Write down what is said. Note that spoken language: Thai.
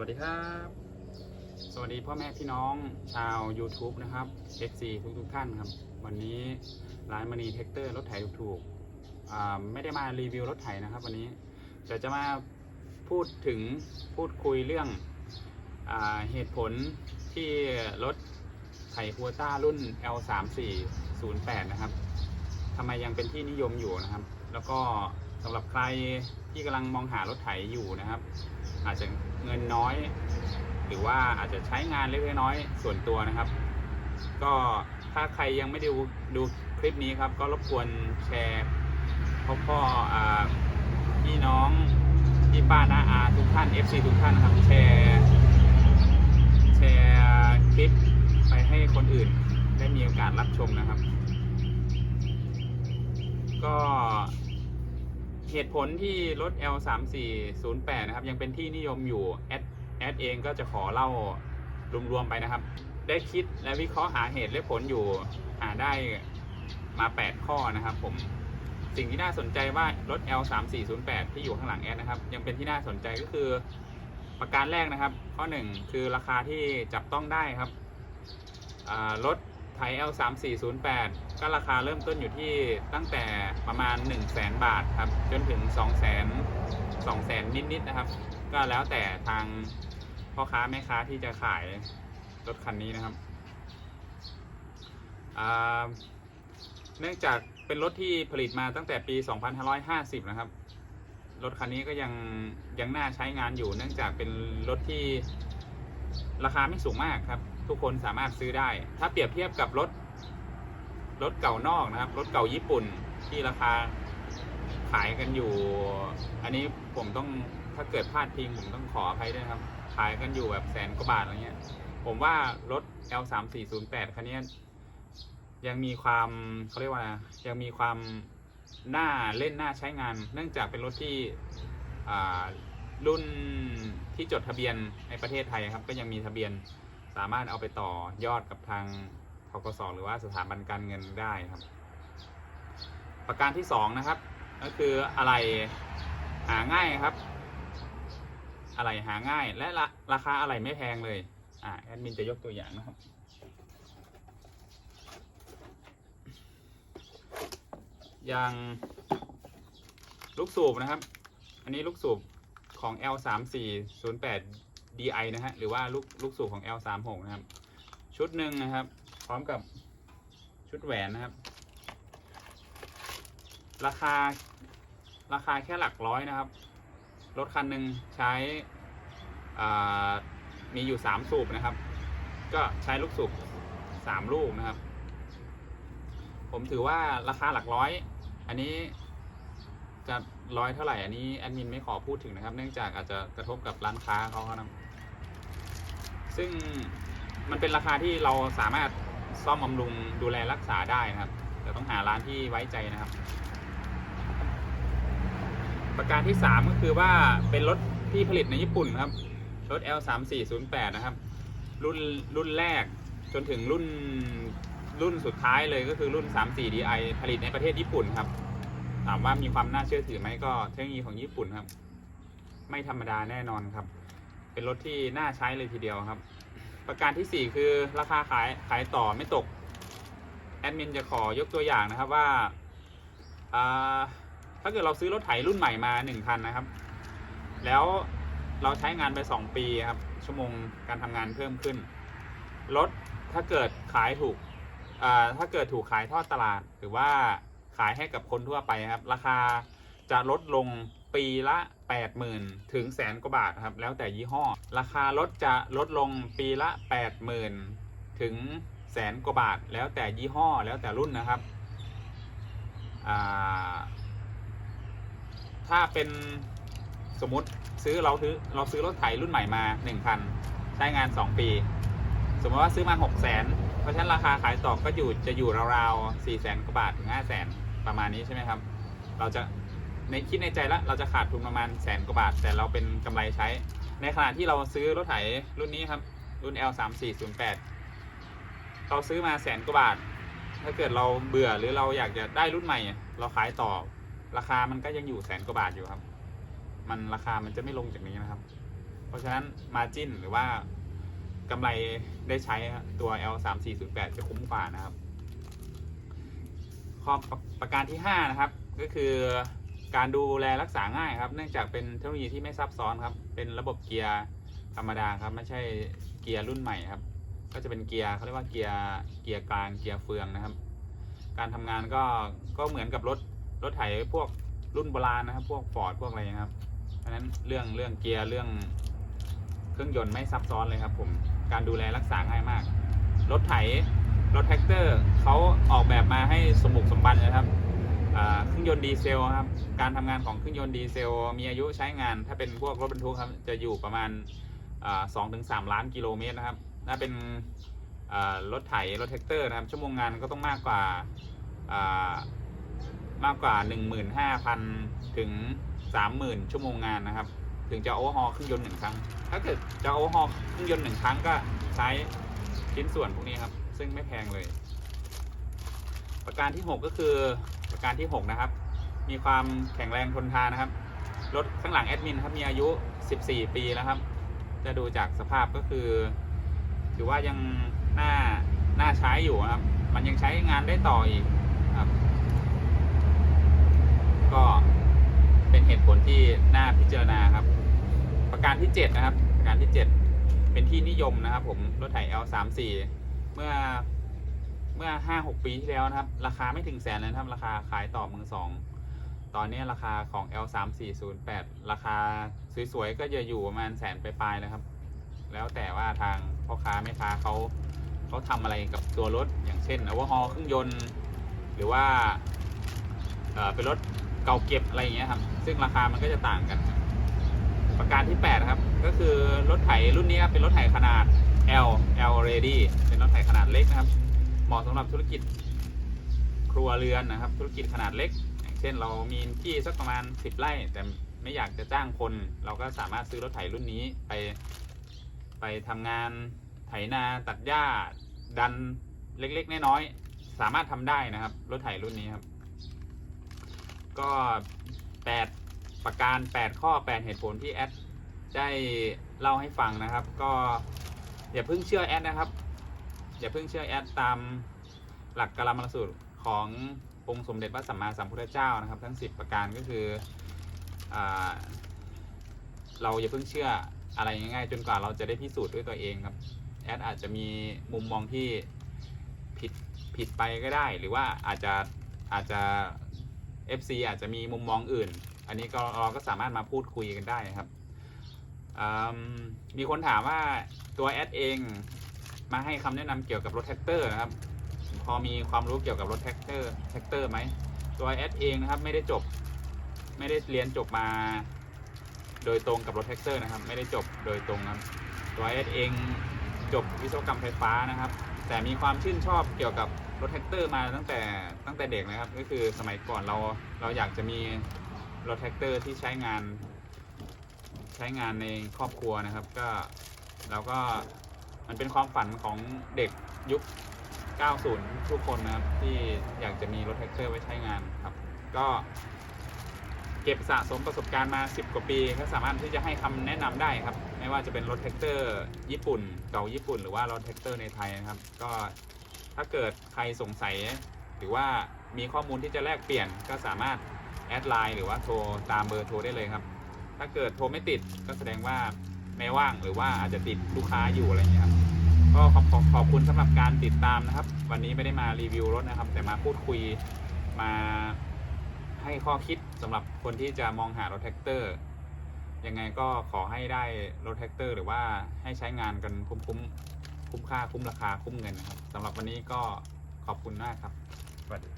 วัสดีครับ สวัสดีพ่อแม่พี่น้องชาว YouTube นะครับ FC ทุกทุกท่านครับ วันนี้ร้านมณีเทคเตอร์รถไถถูกๆไม่ได้มารีวิวรถไถนะครับ วันนี้เดี๋ยวจะมาพูดถึงพูดคุยเรื่องอเหตุผลที่รถไถคัวต้ารุ่น L3408 นะครับทำไมยังเป็นที่นิยมอยู่นะครับ แล้วก็สำหรับใครที่กำลังมองหารถไถอยู่นะครับ อาจจะ เงินน้อย หรือว่าอาจจะใช้งานเล็กๆน้อยๆส่วนตัวนะครับ ก็ถ้าใครยังไม่ดูดูคลิปนี้ครับ ก็รบกวนแชร์พ่อพ่ออ่าพี่น้องพี่ป้าน้าอาทุกท่าน FC ทุกท่านนะครับแชร์แชร์คลิปไปให้คนอื่นได้มีโอกาสรับชมนะครับ ก็ เหตุผลที่รถ L3408 นะครับ ยังเป็นที่นิยมอยู่แอดแอดเองก็จะขอเล่ารวมๆไปนะครับ ได้คิดและวิเคราะห์หาเหตุและผลอยู่หาได้มา 8 ข้อนะครับผมสิ่งที่น่าสนใจว่ารถ L3408 ที่อยู่ข้างหลังแอดนะครับ ยังเป็นที่น่าสนใจก็คือประการแรกนะครับ ข้อ 1 คือราคาที่จับต้องได้ครับอ่า รถไทย L3408 ก็ราคาเริ่มต้นอยู่ที่ตั้งแต่ประมาณ 1 0 0 0 0แบาทครับ จนถึง 2 0 0 0 0 0 2 0 0 0 0นิดๆนะครับ ก็แล้วแต่ทางพ่อค้าแม่ค้าที่จะขายรถคันนี้นะครับเนื่องจากเป็นรถที่ผลิตมาตั้งแต่ปี 2550 นะครับ รถคันนี้ก็ยังยังน่าใช้งานอยู่ เนื่องจากเป็นรถที่ราคาไม่สูงมากครับ ทุกคนสามารถซื้อได้ ถ้าเปรียบเทียบกับรถ รถเก่านอกนะครับ รถเก่าญี่ปุ่นที่ราคาขายกันอยู่ อันนี้ผมต้องถ้าเกิดพลาดพิงผมต้องขออภัยด้วยครับ ขายกันอยู่แบบแสนกว่าบาทอะไรเงี้ย ผมว่ารถ L3408 คันนี้ยังมีความเขาเรียกว่ายังมีความน่าเล่นน่าใช้งาน เนื่องจากเป็นรถที่รุ่นที่จดทะเบียนในประเทศไทยครับ ก็ยังมีทะเบียน สามารถเอาไปต่อยอดกับทางทกสหรือว่าสถาบันการเงินได้ครับ ประการที่สองนะครับ ก็คืออะไรหาง่ายครับ อะไรหาง่ายและราราคาอะไรไม่แพงเลยอ่าแอดมินจะยกตัวอย่างนะครับอย่างลูกสูบนะครับ อันนี้ลูกสูบของ L3408 DI นะฮะ หรือว่าลูกลูกสูบของ L36 นะครับ ชุดหนึ่งนะครับ พร้อมกับชุดแหวนนะครับ ราคาราคาแค่หลักร้อยนะครับ รถคันหนึ่งใช้มีอยู่สามสูบนะครับ ก็ใช้ลูกสูบสามลูกนะครับ ผมถือว่าราคาหลักร้อย อันนี้จะร้อยเท่าไหร่ อันนี้แอดมินไม่ขอพูดถึงนะครับ เนื่องจากอาจจะกระทบกับร้านค้าเขาครับ ซึ่งมันเป็นราคาที่เราสามารถซ่อมบำรุงดูแลรักษาได้นะครับ แต่ต้องหาร้านที่ไว้ใจนะครับ ประการที่ 3 ก็คือว่าเป็นรถที่ผลิตในญี่ปุ่นครับ รถ L3408 นะครับ รุ่นรุ่นแรกจนถึงรุ่นรุ่นสุดท้ายเลยก็คือรุ่น 34DI ผลิตในประเทศญี่ปุ่นครับ ถามว่ามีความน่าเชื่อถือไหมก็เทคโนโลยีของญี่ปุ่นครับ ไม่ธรรมดาแน่นอนครับ เป็นรถที่น่าใช้เลยทีเดียวครับ ประการทีสี่ 4 คือราคาขายขายต่อไม่ตกแอดมินจะขอยกตัวอย่างนะครับว่าถ้าเกิดเราซื้อรถไถรุ่นใหม่มา1คันนะครับ แล้วเราใช้งานไป 2 ปีครับ ชั่วโมงการทำงานเพิ่มขึ้น รถถ้าเกิดขายถูกถ้าเกิดถูกขายทอดตลาด หรือว่าขายให้กับคนทั่วไปครับ ราคาจะลดลง ปีละ 80,000 ถึงแสนกว่าบาทครับ แล้วแต่ยี่ห้อ ราคารถจะลดลงปีละ 80,000 ถึงแสนกว่าบาท แล้วแต่ยี่ห้อแล้วแต่รุ่นนะครับ ถ้าเป็นสมมติซื้อเราซื้อเราซื้อรถไถรุ่นใหม่มาหนึ่งคันใช้งาน 2 ปี สมมติว่าซื้อมา 6 0 0 0 0นเพราะฉะนั้นราคาขายต่อก็อยู่จะอยู่ราวๆ4 0 0 0 0 0กว่าบาทถึง5 0 0 0 0 0 ประมาณนี้ใช่ไหมครับ เราจะ ในคิดในใจแล้วเราจะขาดทุนประมาณแสนกว่าบาท แต่เราเป็นกำไรใช้ ในขณะที่เราซื้อรถไถรุ่นนี้ครับ รุ่น L 3 4 0 8เราซื้อมาแสนกว่าบาท ถ้าเกิดเราเบื่อหรือเราอยากจะได้รุ่นใหม่ เราขายต่อ ราคามันก็ยังอยู่แสนกว่าบาทอยู่ครับ มันราคามันจะไม่ลงจากนี้นะครับ เพราะฉะนั้นมาจิ้นหรือว่ากำไรได้ใช้ตัว L 3 4 0 8จะคุ้มกว่านะครับ ข้อประการที่ 5 นะครับ ก็คือ การดูแลรักษาง่ายครับ เนื่องจากเป็นเทคโนโลยีที่ไม่ซับซ้อนครับ เป็นระบบเกียร์ธรรมดาครับ ไม่ใช่เกียร์รุ่นใหม่ครับ ก็จะเป็นเกียร์เขาเรียกว่าเกียร์เกียร์กลางเกียร์เฟืองนะครับ การทำงานก็ก็เหมือนกับรถรถไถพวกรุ่นโบราณนะครับ พวกฟอร์ดพวกอะไรนะครับ เพราะฉะนั้นเรื่องเรื่องเกียร์เรื่องเครื่องยนต์ไม่ซับซ้อนเลยครับ ผม การดูแลรักษาง่ายมาก รถไถรถแท็กเตอร์เขาออกแบบมาให้สมบุกสมบันนะครับ เครื่องยนต์ดีเซลครับ การทำงานของเครื่องยนต์ดีเซล มีอายุใช้งาน ถ้าเป็นพวกรถบรรทุกครับ จะอยู่ประมาณสองถึงสามล้านกิโลเมตรนะครับ ถ้าเป็นอ่ารถไถ รถแท็กเตอร์นะครับ ชั่วโมงงานก็ต้องมากกว่าอ่ามากกว่า 15,000 ถึง 30,000 ชั่วโมงงานนะครับ ถึงจะโอเวอร์ฮอลเครื่องยนต์หนึ่งครั้ง ถ้าเกิดจะโอเวอร์ฮอลเครื่องยนต์หนึ่งครั้งก็ใช้ชิ้นส่วนพวกนี้ครับ ซึ่งไม่แพงเลย ประการที่ 6 ก็คือ ประการที่ 6 นะครับ มีความแข็งแรงทนทานนะครับ รถข้างหลังแอดมินครับมีอายุ 14 ปีแล้วครับ จะดูจากสภาพก็คือ ถือว่ายังน่าน่าใช้อยู่นะครับ มันยังใช้งานได้ต่ออีกครับ ก็เป็นเหตุผลที่น่าพิจารณาครับ ประการที่ 7 นะครับ ประการที่ 7 เป็นที่นิยมนะครับ ผมรถไถ L34 เมื่อ เมื่อ5-6ปีที่แล้วนะครับ ราคาไม่ถึงแสนเลยนะครับราคาขายต่อมือสองตอนนี้ราคาของ L3408 ราคาสวยๆก็จะอยู่ประมาณแสนปลายๆนะครับ แล้วแต่ว่าทางพ่อค้าแม่ค้าเขาเขาทำอะไรกับตัวรถอย่างเช่นอวฮอเครื่องยนต์ หรือว่าเออเป็นรถเก่าเก็บอะไรอย่างเงี้ยครับ ซึ่งราคามันก็จะต่างกัน ประการที่ 8 ครับ ก็คือรถไถรุ่นนี้เป็นรถไถขนาด L L ready เป็นรถไถขนาดเล็กนะครับ เหมาะสำหรับธุรกิจครัวเรือนนะครับ ธุรกิจขนาดเล็ก เช่นเรามีที่สักประมาณ 10 ไร่ แต่ไม่อยากจะจ้างคน เราก็สามารถซื้อรถไถรุ่นนี้ไป ไปทำงานไถนาตัดหญ้าดันเล็กๆน้อยๆสามารถทำได้นะครับ รถไถรุ่นนี้ครับ ก็ 8 ประการ 8 ข้อ 8 เหตุผลที่แอดได้เล่าให้ฟังนะครับ ก็อย่าเพิ่งเชื่อแอดนะครับ อย่าเพิ่งเชื่อแอดตามหลักกรรมรสูตรขององค์สมเด็จพระสัมมาสัมพุทธเจ้านะครับ ทั้ง 10 ประการก็คืออเราอย่าเพิ่งเชื่ออะไรง่ายๆจนกว่าเราจะได้พิสูจน์ด้วยตัวเองครับแอดอาจจะมีมุมมองที่ผิดผิดไปก็ได้ หรือว่าอาจจะอาจจะ FC อาจจะมีมุมมองอื่น อันนี้ก็เราก็สามารถมาพูดคุยกันได้ครับมมีคนถามว่าตัวแอดเอง มาให้คำแนะนำเกี่ยวกับรถแท็กเตอร์นะครับ พอมีความรู้เกี่ยวกับรถแท็กเตอร์แท็กเตอร์ไหมตัวแอดเองนะครับไม่ได้จบ ไม่ได้เรียนจบมา โดยตรงกับรถแท็กเตอร์นะครับ ไม่ได้จบโดยตรงนะครับตัวแอดเองจบวิศวกรรมไฟฟ้านะครับ แต่มีความชื่นชอบเกี่ยวกับรถแท็กเตอร์มาตั้งแต่ตั้งแต่เด็กนะครับ ก็คือสมัยก่อนเราเราอยากจะมีรถแท็กเตอร์ที่ใช้งาน ใช้งานในครอบครัวนะครับ ก็เราก็ มันเป็นความฝันของเด็กยุค 90 ทุกคนนะครับ ที่อยากจะมีรถแท็กเตอร์ไว้ใช้งานครับ ก็เก็บสะสมประสบการณ์มา 10 กว่าปี ก็สามารถที่จะให้คำแนะนำได้ครับ ไม่ว่าจะเป็นรถแท็กเตอร์ ญี่ปุ่นเก่าญี่ปุ่น หรือว่ารถแท็กเตอร์ในไทยนะครับ ก็ถ้าเกิดใครสงสัย หรือว่ามีข้อมูลที่จะแลกเปลี่ยนก็สามารถแอดไลน์หรือว่าโทรตามเบอร์โทรได้เลยครับ ถ้าเกิดโทรไม่ติดก็แสดงว่า ไม่ว่างหรือว่าอาจจะติดลูกค้าอยู่อะไรอย่างเงี้ยครับก็ขอบขอบขอบคุณสำหรับการติดตามนะครับ วันนี้ไม่ได้มารีวิวรถนะครับ แต่มาพูดคุยมาให้ข้อคิดสำหรับคนที่จะมองหารถแท็กเตอร์ยังไงก็ขอให้ได้รถแท็กเตอร์ หรือว่าให้ใช้งานกันคุ้มคุ้มคุ้มค่าคุ้มราคาคุ้มเงินนะครับสำหรับวันนี้ก็ขอบคุณมากครับสวัสดี